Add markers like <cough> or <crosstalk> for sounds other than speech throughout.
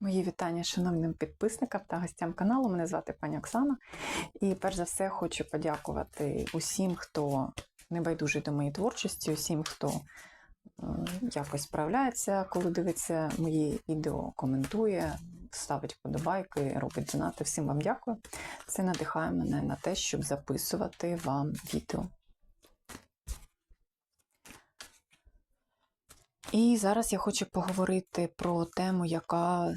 Мої вітання шановним підписникам та гостям каналу. Мене звати пані Оксана. І перш за все хочу подякувати усім, хто небайдужий до моєї творчості, усім, хто якось справляється, коли дивиться мої відео, коментує, ставить вподобайки, робить донати. Всім вам дякую. Це надихає мене на те, щоб записувати вам відео. І зараз я хочу поговорити про тему, яка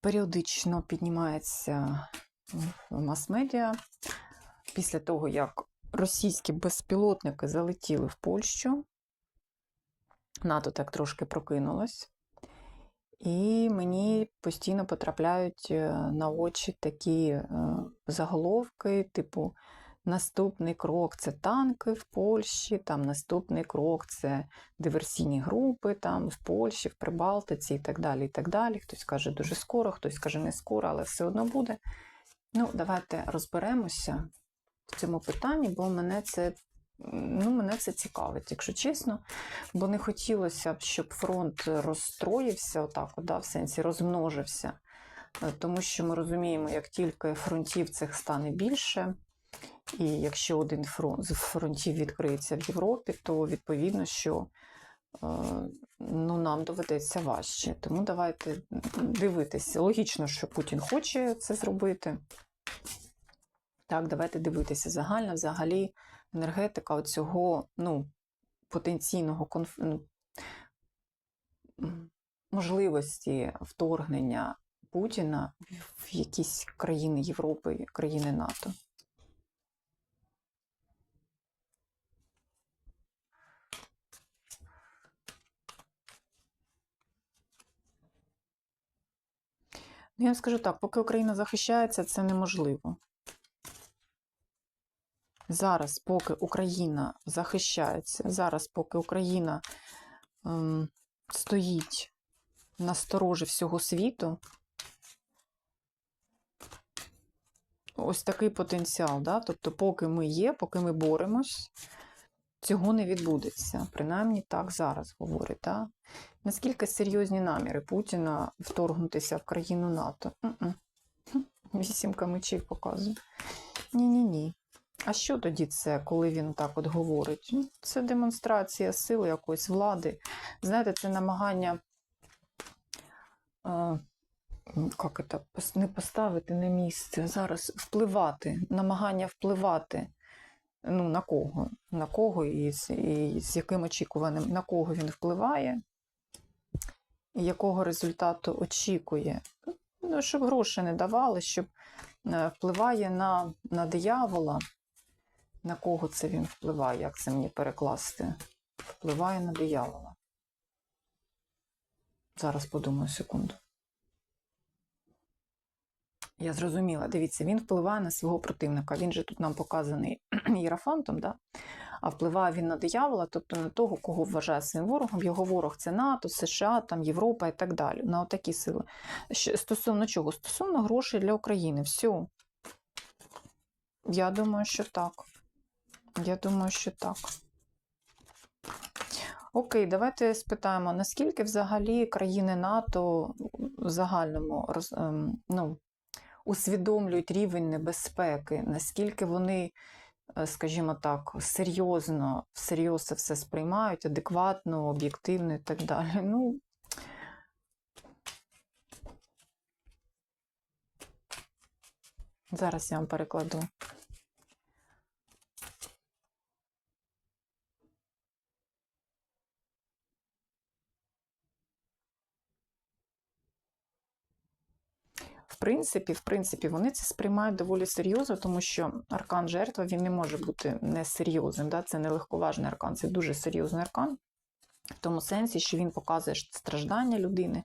періодично піднімається в мас-медіа після того, як російські безпілотники залетіли в Польщу. НАТО так трошки прокинулось. І мені постійно потрапляють е, на очі такі е, заголовки, типу. Наступний крок це танки в Польщі, там наступний крок це диверсійні групи там в Польщі, в Прибалтиці і так далі. і так далі. Хтось каже дуже скоро, хтось каже не скоро, але все одно буде. Ну, давайте розберемося в цьому питанні, бо мене це, ну, мене це цікавить, якщо чесно. Бо не хотілося б, щоб фронт розстроївся, отак, да, в сенсі розмножився. Е, Тому що ми розуміємо, як тільки фронтів цих стане більше. І якщо один фронт з фронтів відкриється в Європі, то відповідно, що е, ну, нам доведеться важче. Тому давайте дивитися. Логічно, що Путін хоче це зробити. Так, давайте дивитися загально, взагалі, енергетика цього ну, потенційного конф... ну, можливості вторгнення Путіна в якісь країни Європи, країни НАТО. Я вам скажу так, поки Україна захищається, це неможливо. Зараз, поки Україна захищається, зараз, поки Україна ем, стоїть на сторожі всього світу, ось такий потенціал. Да? Тобто, поки ми є, поки ми боремось, цього не відбудеться. Принаймні так зараз говорить. Да? Наскільки серйозні наміри Путіна вторгнутися в країну НАТО? Вісімка мечів показує. Ні-ні-ні. А що тоді це, коли він так от говорить? Ну, Це демонстрація сили якоїсь влади. Знаєте, це намагання е, як це, не поставити на місце, зараз впливати, намагання впливати. Ну, на кого? На кого і з, і з яким очікуваним, на кого він впливає, і якого результату очікує. Ну, щоб гроші не давали, щоб е, впливає на, на диявола. На кого це він впливає? Як це мені перекласти? Впливає на диявола. Зараз подумаю секунду. Я зрозуміла. Дивіться, він впливає на свого противника. Він же тут нам показаний <clears throat> іерафантом, да? а впливає він на диявола, тобто на того, кого вважає своїм ворогом. Його ворог це НАТО, США, там, Європа і так далі. На отакі сили. Стосовно чого? Стосовно грошей для України. Все. Я думаю, що так. Я думаю, що так. Окей, давайте спитаємо, наскільки взагалі країни НАТО в загальному ем, ну, усвідомлюють рівень небезпеки, наскільки вони, е, скажімо так, серйозно, всерйоз це все сприймають, адекватно, об'єктивно і так далі. Ну, зараз я вам перекладу. В принципі, в принципі, вони це сприймають доволі серйозно, тому що аркан жертва він не може бути несерйозним. Да? Це не легковажний аркан, це дуже серйозний аркан. В тому сенсі, що він показує страждання людини,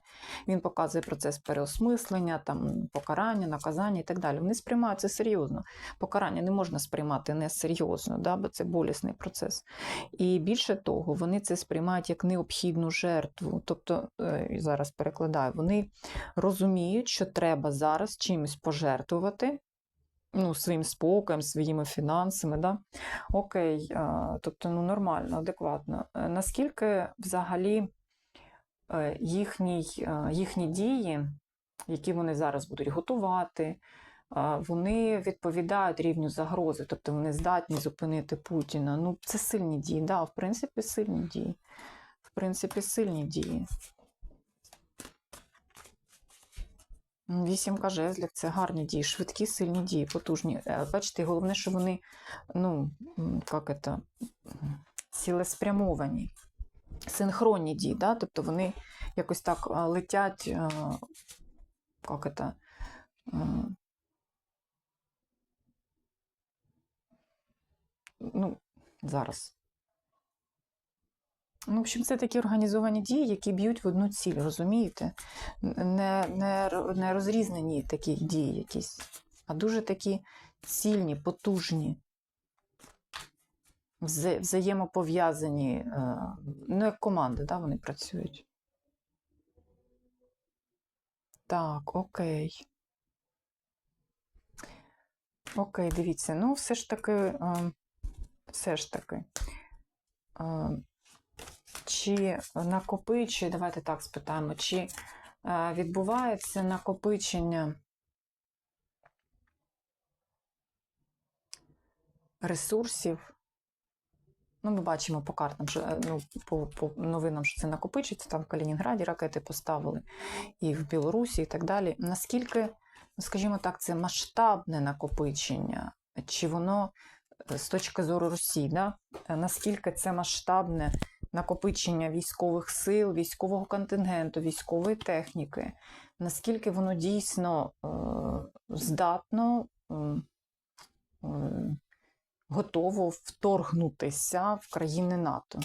він показує процес переосмислення, там, покарання, наказання і так далі. Вони сприймають це серйозно. Покарання не можна сприймати несерйозно, да, бо це болісний процес. І більше того, вони це сприймають як необхідну жертву. Тобто, е, зараз перекладаю, вони розуміють, що треба зараз чимось пожертвувати. Ну, своїм спокоєм, своїми фінансами, да? Окей, тобто ну, нормально, адекватно. Е, Наскільки взагалі е, їхній, е, їхні дії які вони зараз будуть готувати, вони відповідають рівню загрози, тобто вони здатні зупинити Путіна. Ну, це сильні дії, да, в принципі, сильні дії. В принципі, сильні дії. Вісімка жезлів це гарні дії, швидкі, сильні дії, потужні. Е, Бачите, головне, що вони, ну, як це, цілеспрямовані, синхронні дії, да? тобто вони якось так летять, а, як це, ну, зараз. Ну, в общем, це такі організовані дії, які б'ють в одну ціль, розумієте? Не, не, не розрізнені такі дії якісь, а дуже такі цільні, потужні, вза- взаємопов'язані, е, ну, як команди, да, вони працюють. Так, окей. Окей, дивіться, ну, все ж таки, е, все ж таки. Чи накопичує, давайте так спитаємо, чи е, відбувається накопичення ресурсів? Ну, ми бачимо по картам, що е, ну, по, по новинам, що це накопичується. Там в Калінінграді ракети поставили, і в Білорусі, і так далі. Наскільки, ну, скажімо так, це масштабне накопичення? Чи воно е, з точки зору Росії, да? наскільки це масштабне накопичення військових сил, військового контингенту, військової техніки, наскільки воно дійсно е, здатно е, готово вторгнутися в країни НАТО?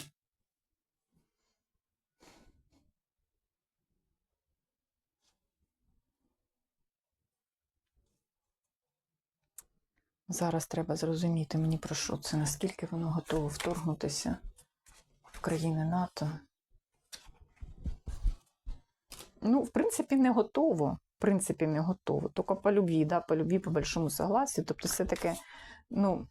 Зараз треба зрозуміти мені про що це, наскільки воно готово вторгнутися країни НАТО. Ну, в принципі, не готово. В принципі, не готово. Тільки по любві, да, по любві, по большому согласі. Тобто, все таке, ну.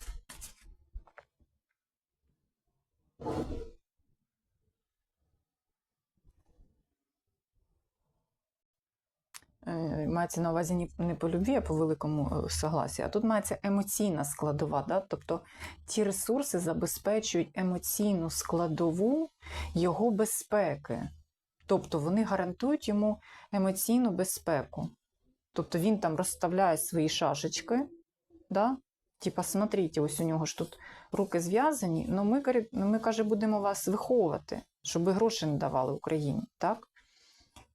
Мається на увазі не по любві, а по великому е, согласі. А тут мається емоційна складова. Да? Тобто ті ресурси забезпечують емоційну складову його безпеки. Тобто вони гарантують йому емоційну безпеку. Тобто він там розставляє свої шашечки, да? типа, смотрите, ось у нього ж тут руки зв'язані, але ми, ну, ми каже, будемо вас виховувати, щоб ви гроші не давали Україні. так?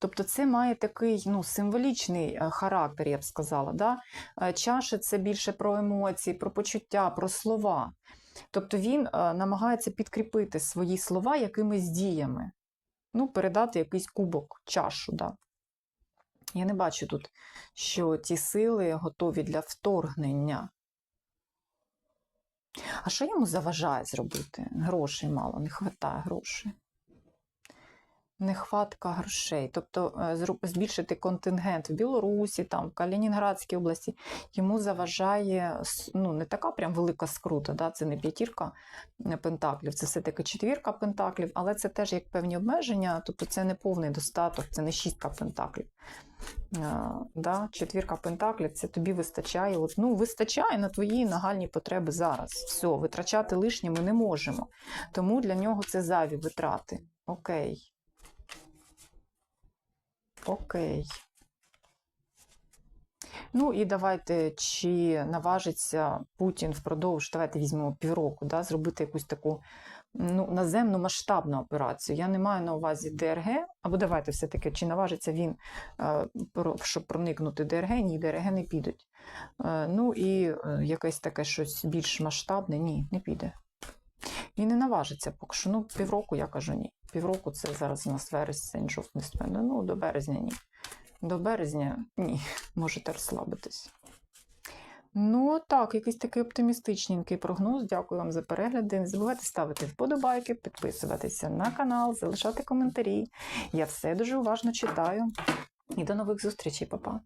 Тобто це має такий ну, символічний е, характер, я б сказала. Да? Е, Чаші це більше про емоції, про почуття, про слова. Тобто він е, намагається підкріпити свої слова якимись діями, ну, передати якийсь кубок, чашу. Да? Я не бачу тут, що ті сили готові для вторгнення. А що йому заважає зробити? Грошей мало, не вистачає грошей. Нехватка грошей, тобто е, збільшити контингент в Білорусі, там, в Калінінградській області, йому заважає ну, не така прям велика скрута, да? це не п'ятірка пентаклів, це все-таки четвірка пентаклів, але це теж як певні обмеження, тобто це не повний достаток, це не шістка пентаклів. Е, Да? Четвірка пентаклів це тобі вистачає. От, ну, вистачає на твої нагальні потреби зараз. Все, витрачати лишнє ми не можемо. Тому для нього це зайві витрати. Окей. Окей. Ну і давайте, чи наважиться Путін впродовж, давайте візьмемо півроку, да, зробити якусь таку ну, наземну масштабну операцію. Я не маю на увазі ДРГ, або давайте все-таки, чи наважиться він, е, щоб проникнути ДРГ, ні, ДРГ не підуть. Е, Ну і е, якесь таке щось більш масштабне, ні, не піде. Він не наважиться поки що. Ну, півроку я кажу ні. Півроку це зараз у нас вересень, жовтий, листопад. Ну, до березня ні. До березня ні, <laughs> можете розслабитись. Ну, так, якийсь такий оптимістичненький прогноз. Дякую вам за перегляди. Не забувайте ставити вподобайки, підписуватися на канал, залишати коментарі. Я все дуже уважно читаю. І до нових зустрічей, Па-па.